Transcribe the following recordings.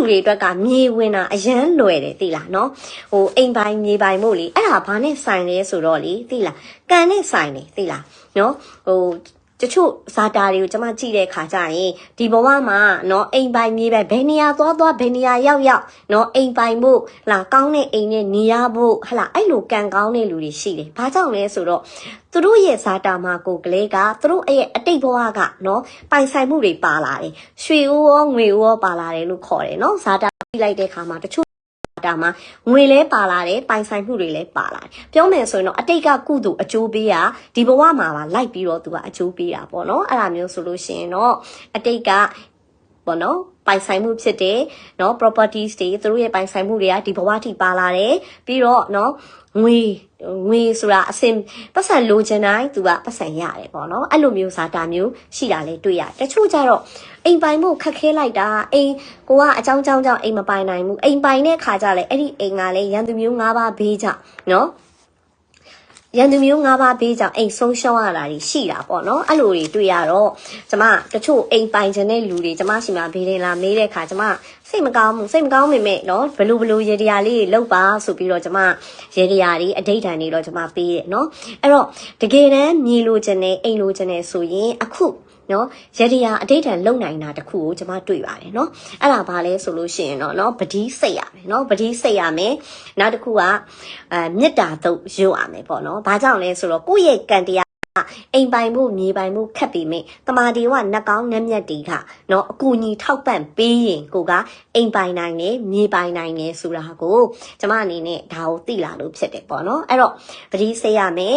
လူတွေအတွက်ကမြေဝင်တာအရန်လွယ်တယ်သိလားနော်ဟိုအိမ်ပိုင်မြေပိုင်မို့လေအဲ့ဒါဘာနဲ့ဆိုင်လဲဆိုတော့လေသိလားကန်နဲ့ဆိုင်တယ်သိလားနော်ဟို တချို့ဇာတာတွေကိုကျွန်မကြည့်တဲ့ခါကျရင်ဒီဘဝမှာเนาะအိမ်ပိုင်မြေပိုင်ဘယ်နေရာသွားသွားဘယ်နေရာရောက်ရောက်เนาะအိမ်ပိုင်ဖို့လာကောင်းတဲ့အိမ်နဲ့နေရဖို့ဟလာအဲ့လိုကံကောင်းတဲ့လူတွေရှိတယ်။ဘာကြောင့်လဲဆိုတော့သူတို့ရဲ့ဇာတာမှာကိုကလေးကသူတို့ရဲ့အတိတ်ဘဝကเนาะပိုင်ဆိုင်မှုတွေပါလာတယ်။ရွှေဦးရောငွေဦးရောပါလာတယ်လို့ခေါ်တယ်เนาะဇာတာပြီးလိုက်တဲ့ခါမှာတချို့ တာမှာငွေလဲပါလာတယ်ပိုင်ဆိုင်မှုတွေလည်းပါလာတယ်ပြောမယ်ဆိုရင်တော့အတိတ်ကကုသိုလ်အကျိုးပေးတာဒီဘဝမှာပါလိုက်ပြီးတော့သူကအကျိုးပေးတာပေါ့နော်အဲ့ဒါမျိုးဆိုလို့ရှိရင်တော့အတိတ်ကပေါ့နော် ပိုင်ဆိုင်မှုဖြစ်တယ်เนาะ properties တွေသူတို့ရဲ့ပိုင်ဆိုင်မှုတွေကဒီဘဝထိပါလာတယ်ပြီးတော့เนาะငွေငွေဆိုတာအစင်ပတ်စံလိုချင်တိုင်းသူကပတ်စံရတယ်ပေါ့နော်အဲ့လိုမျိုးစာတာမျိုးရှိတာလေတွေ့ရတယ်တချို့ကြတော့အိမ်ပိုင်ဖို့ခက်ခဲလိုက်တာအိမ်ကိုကအကြောင်းကြောင်းကြောင့်အိမ်မပိုင်နိုင်ဘူးအိမ်ပိုင်တဲ့ခါကြလဲအဲ့ဒီအိမ်ကလည်းရန်သူမျိုး၅ပါးဘေးကြနော် ရန်သူမျိုး၅ပါးဘေးကြောင့်အိမ်ဆုံးရှုံးရတာတွေရှိတာပေါ့နော်အဲ့လိုတွေတွေ့ရတော့ကျမတချို့အိမ်ပိုင်ခြင်းတဲ့လူတွေကျမရှိမှဘေးတယ်လာမေးတဲ့ခါကျမစိတ်မကောင်းဘူးစိတ်မကောင်းမိမဲ့နော်ဘလူဘလူရေတရားလေးတွေလောက်ပါဆိုပြီးတော့ကျမရေတရားတွေအဋိဌာန်တွေတော့ကျမပေးတယ်နော်အဲ့တော့တကယ်တမ်းမြေလိုခြင်းနဲ့အိမ်လိုခြင်းနဲ့ဆိုရင်အခု နော်ရတရားအတိတ်တန်လုံနိုင်တာတခုကိုကျွန်မတွေ့ပါတယ်နော်အဲ့ဒါဘာလဲဆိုလို့ရှိရင်တော့နော်ပတိစိတ်ရမယ်နော်ပတိစိတ်ရမယ်နောက်တစ်ခုကအဲမေတ္တာတုတ်ရွတ်ရမယ်ပေါ့နော်ဘာကြောင့်လဲဆိုတော့ကိုယ့်ရဲ့ကံတရားအိမ်ပိုင်မှုမြေပိုင်မှုခက်ပေမဲ့တမာဒီဝနှကောင်းနှမျက်တီကနော်အကူညီထောက်ပံ့ပေးရင်ကိုကအိမ်ပိုင်နိုင်တယ်မြေပိုင်နိုင်တယ်ဆိုတာကိုကျမအနေနဲ့ဒါကိုသိလာလို့ဖြစ်တယ်ပေါ့နော်အဲ့တော့ပတိစိတ်ရမယ်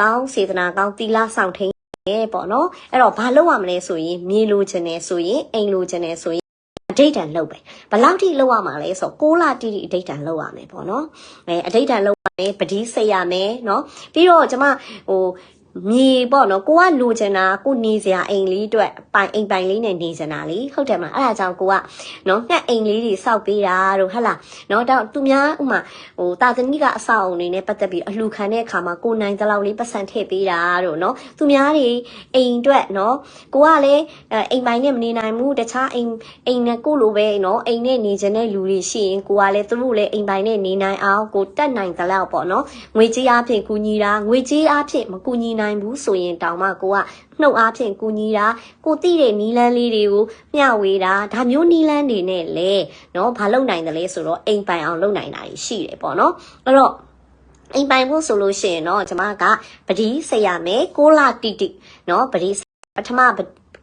ကောင်းစေတနာကောင်းသီလဆောင်ထိန် တယ်ပေါ့နော်အဲ့တော့ဘာလုပ်ရမလဲဆိုရင်မြေလိုချင်တယ်ဆိုရင်အိမ်လိုချင်တယ်ဆိုရင်အဋိဌာန်လောက်ပဲဘယ်လောက်ထိလောက်ရမှာလဲဆိုတော့6လတိတိအဋိဌာန်လောက်ရမယ်ပေါ့နော်အဲအဋိဌာန်လောက်ရမယ်ပတိစိတ်ရမယ်နော်ပြီးတော့ကျွန်မဟို မြေပေါ့နော်ကိုကလိုချင်တာကိုနေစရာအိမ်လေးအတွက်ပိုင်အိမ်ပိုင်လေးနဲ့နေချင်တာလေဟုတ်တယ်မလားအဲ့ဒါကြောင့်ကိုကနော်ငှက်အိမ်လေးတွေစောက်ပေးတာတို့ဟုတ်လားနော်တော့သူများဥမာဟိုတာသနိကအဆောက်အုံတွေနဲ့ပတ်သက်ပြီးအလှခံတဲ့အခါမှာကိုနိုင်သလောက်လေးပတ်စံထည့်ပေးတာတို့နော်သူများတွေအိမ်အတွက်နော်ကိုကလည်းအိမ်ပိုင်နဲ့မနေနိုင်ဘူးတခြားအိမ်အိမ်နဲ့ကိုလိုပဲနော်အိမ်နဲ့နေချင်တဲ့လူတွေရှိရင်ကိုကလည်းသူတို့လည်းအိမ်ပိုင်နဲ့နေနိုင်အောင်ကိုတက်နိုင်သလောက်ပေါ့နော်ငွေကြေးအဖြစ်ကူညီတာငွေကြေးအဖြစ်မကူညီနိုဘူးဆိုရင်တောင်မှကိုကနှုတ်အားဖြင့်ကူညီတာကိုသိတဲ့နီလန်းလေးတွေကိုမျှဝေတာဒါမျိုးနီလန်းတွေနဲ့လေနော်ဘာလုပ်နိုင်တယ်လဲဆိုတော့အိမ်ပိုင်အောင်လုပ်နိုင်တာရှိတယ်ပေါ့နော်အဲ့တော့အိမ်ပိုင်ဖို့ဆိုလို့ရှိရင်တော့ကျွန်မကပတိဆရာမယ်ကိုလာတိတိเนาะပတိပထမ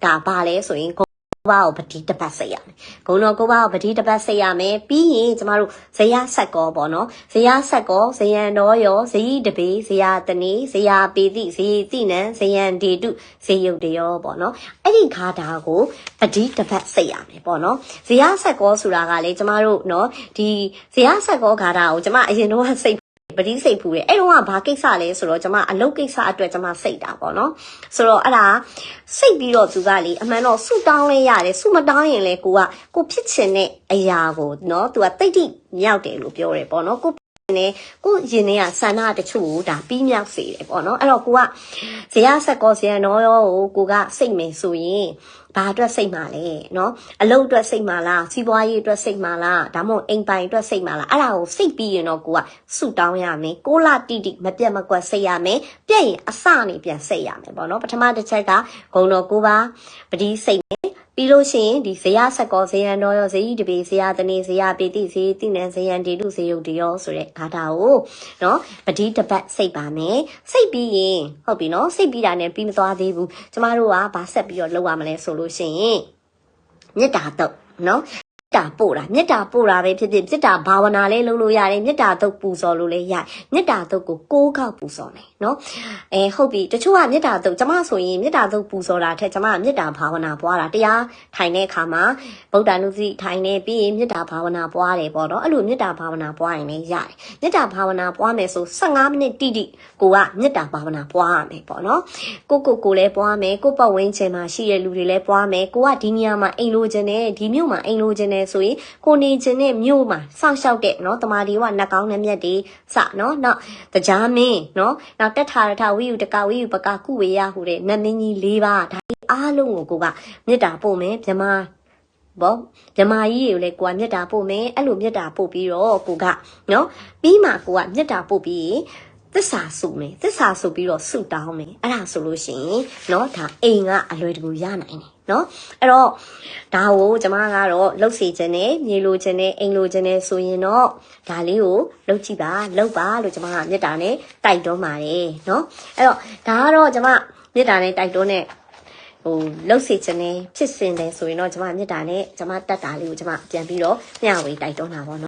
ကဘာလဲဆိုရင် ဘာကိုပတိတပတ်စိတ်ရမယ်ဂုံတော်ကိုဘာကိုပတိတပတ်စိတ်ရမယ်ပြီးရင်ကျမတို့ဇယဆက်ကောပေါ့နော်ဇယဆက်ကောဇယံတော်ရောဇယိတပေဇယတနေဇယပေတိဇယတိနံဇယံဒေတုဇယုတ်တရောပေါ့နော်အဲ့ဒီခါတာကိုပတိတပတ်စိတ်ရမယ်ပေါ့နော်ဇယဆက်ကောဆိုတာကလေကျမတို့နော်ဒီဇယဆက်ကောခါတာကိုကျမအရင်တော့စိတ် ပတိစိတ်ဖူးတယ်အဲ့တော့ကဘာကိစ္စလဲဆိုတော့ကျွန်မအလုပ်ကိစ္စအတွက်ကျွန်မစိတ်တာပေါ့နော်ဆိုတော့အဲ့ဒါစိတ်ပြီးတော့သူကလေအမှန်တော့ဆူတောင်းလဲရတယ်ဆူမတောင်းရင်လေကိုကကိုဖြစ်ချင်တဲ့အရာကိုနော်သူကတိတ်တိမြောက်တယ်လို့ပြောတယ်ပေါ့နော်ကို နေကိုရင်ထဲကဆန္ဒတချို့ကိုဒါပြီးမြောက်စေတယ်ပေါ့နော်အဲ့တော့ကိုကဇရာဆက်ကောဇရာနော်ရောကိုကိုကစိတ်မယ်ဆိုရင်ဘာအတွက်စိတ်မှလဲเนาะအလုပ်အတွက်စိတ်မှလားစီးပွားရေးအတွက်စိတ်မှလားဒါမှမဟုတ်အိမ်ပိုင်အတွက်စိတ်မှလားအဲ့ဒါကိုစိတ်ပြီးရင်တော့ကိုကဆုတောင်းရမယ်ကိုလာတိတိမပြတ်မကွက်စိတ်ရမယ်ပြည့်ရင်အစနေပြန်စိတ်ရမယ်ပေါ့เนาะပထမတစ်ချက်ကဂုံတော်ကိုပါပတိစိတ်မယ် ပြီးလို့ရှိရင်ဒီဇယဆက်ကောဇယံတော်ရောဇယိတပေဇယတနေဇယပေတိဇယတိနံဇယံဒေတုဇယုတ်တရောဆိုတဲ့ဂါထာကိုနော်ပတိတပတ်စိတ်ပါမယ်စိတ်ပြီးရင်ဟုတ်ပြီနော်စိတ်ပြီးတာနဲ့ပြီးမသွားသေးဘူးကျမတို့ကဗာဆက်ပြီးတော့လုပ်ရမလဲဆိုလို့ရှိရင်မေတ္တာတော့နော်မေ တ္တာပို့တာမေတ္တာပို့တာပဲဖြစ်ဖြစ်မေတ္တာဘာဝနာလေးလုပ်လို့ရတယ်မေတ္တာတုတ်ပူဇော်လို့လည်းရမေတ္တာတုတ်ကိုကိုးကောက်ပူဇော်မယ်နော်အဲဟုတ်ပြီတချို့ကမေတ္တာတုတ်ကျမဆိုရင်မေတ္တာတုတ်ပူဇော်တာထက်ကျမကမေတ္တာဘာဝနာပွားတာတရားထိုင်တဲ့အခါမှာဗုဒ္ဓနုစီထိုင်နေပြီးရင်မေတ္တာဘာဝနာပွားတယ်ပေါ့နော်အဲ့လိုမေတ္တာဘာဝနာပွားရင်လည်းရတယ်မေတ္တာဘာဝနာပွားမယ်ဆို15မိနစ်တိတိကိုကမေတ္တာဘာဝနာပွားရမယ်ပေါ့နော်ကိုကိုကိုလည်းပွားမယ်ကိုပတ်ဝန်းကျင်မှာရှိတဲ့လူတွေလည်းပွားမယ်ကိုကဒီနေရာမှာအိမ်လိုချင်တယ်ဒီမြို့မှာအိမ်လိုချင်တယ်ဆိုရင်ကိုနေချင်တဲ့မြို့မှာစောင့်ရှောက်တဲ့နော်တမာဒီဝနှကောင်းနှမျက်တွေစနော်နောက်တရားမင်းနော်နောက်တက်ထာရထဝိယုတကဝိယုပကကုဝေယဟူတဲ့နတ်မင်းကြီး၄ပါးဒါအားလုံးကိုကိုကမေတ္တာပို့မယ်မြမဘောမြမကြီးတွေကိုလည်းကိုကမြတ်တာပို့မယ်အဲ့လိုမြတ်တာပို့ပြီးတော့ကိုကနော်ပြီးမှကိုကမြတ်တာပို့ပြီး သစ္စာစုမယ်သစ္စာစုပြီးတော့စုတောင်းမယ်အဲ့ဒါဆိုလို့ရှိရင်နော်ဒါအိမ်ကအလွယ်တကူရနိုင်တယ်နော်အဲ့တော့ဒါကိုကျမကတော့လှုပ်စီခြင်းနဲ့မြေလိုခြင်းနဲ့အိမ်လိုခြင်းနဲ့ဆိုရင်တော့ဒါလေးကိုလှုပ်ကြည့်ပါလှုပ်ပါလို့ကျမကမြတ်တာနဲ့တိုက်တွန်းပါတယ်နော်အဲ့တော့ဒါကတော့ကျမမြတ်တာနဲ့တိုက်တွန်းတဲ့ဟိုလှုပ်စေခြင်းနဲ့ဖြစ်စဉ်တယ်ဆိုရင်တော့ကျမမေတ္တာနဲ့ကျမတတ်တာလေးကိုကျမပြန်ပြီးတော့မျှဝေတိုက်တွန်းတာပေါ့နော်